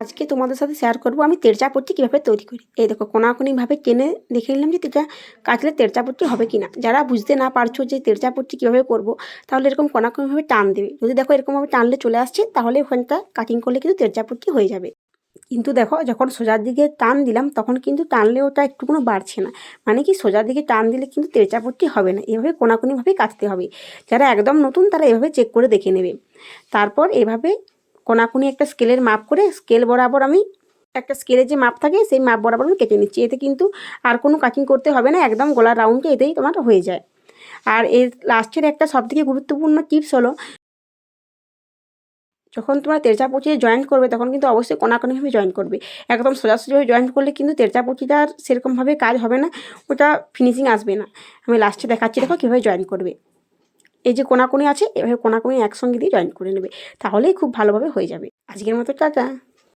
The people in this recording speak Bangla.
আজকে তোমাদের সাথে শেয়ার করব আমি তেরচাপট্টি কীভাবে তৈরি করি। এই দেখো, কোনাকুনিভাবে টেনে দেখে নিলাম যে তেরচা কাটলে তেরচাপট্টি হবে কি না যারা বুঝতে না পারছ যে তেরচাপট্টি কীভাবে করব, তাহলে এরকম কোনাকুনিভাবে টান দেবে। যদি দেখো এরকমভাবে টানলে চলে আসছে, তাহলে ওখানটা কাটিং করলে কিন্তু তেরচাপট্টি হয়ে যাবে। কিন্তু দেখো, যখন সোজার দিকে টান দিলাম, তখন কিন্তু টানলে ওটা একটুকুনো বাড়ছে না। মানে কি, সোজার দিকে টান দিলে কিন্তু তেরচাপট্টি হবে না। এভাবে কোনাকুনিভাবে কাটতে হবে। যারা একদম নতুন, তারা এভাবে চেক করে দেখে নেবে। তারপর এভাবে কোনাকুনি একটা স্কেলের মাপ করে, স্কেল বরাবর আমি একটা স্কেলের যে মাপ থাকে, সেই মাপ বরাবর আমি কেটে নিচ্ছি। এতে কিন্তু আর কোনো কাটিং করতে হবে না, একদম গলার রাউন্ডটা এতেই তোমার হয়ে যায়। আর এর লাস্টের একটা সবথেকে গুরুত্বপূর্ণ টিপস হলো, যখন তোমরা তেরচাপুচিয়ে জয়েন্ট করবে, তখন কিন্তু অবশ্যই কোনাকুনিভাবে জয়েন করবে। একদম সোজাসুজিভাবে জয়েন্ট করলে কিন্তু তেরচাপুচিটা আর সেরকমভাবে কাজ হবে না, ওটা ফিনিশিং আসবে না। আমি লাস্টে দেখাচ্ছি, দেখো কীভাবে জয়েন করবে। এই যে কোনাকুনি আছে এভাবে কোনাকুনি একসঙ্গে দিয়ে জয়েন করে নেবে, তাহলেই খুব ভালোভাবে হয়ে যাবে। আজকের মতো টাটা।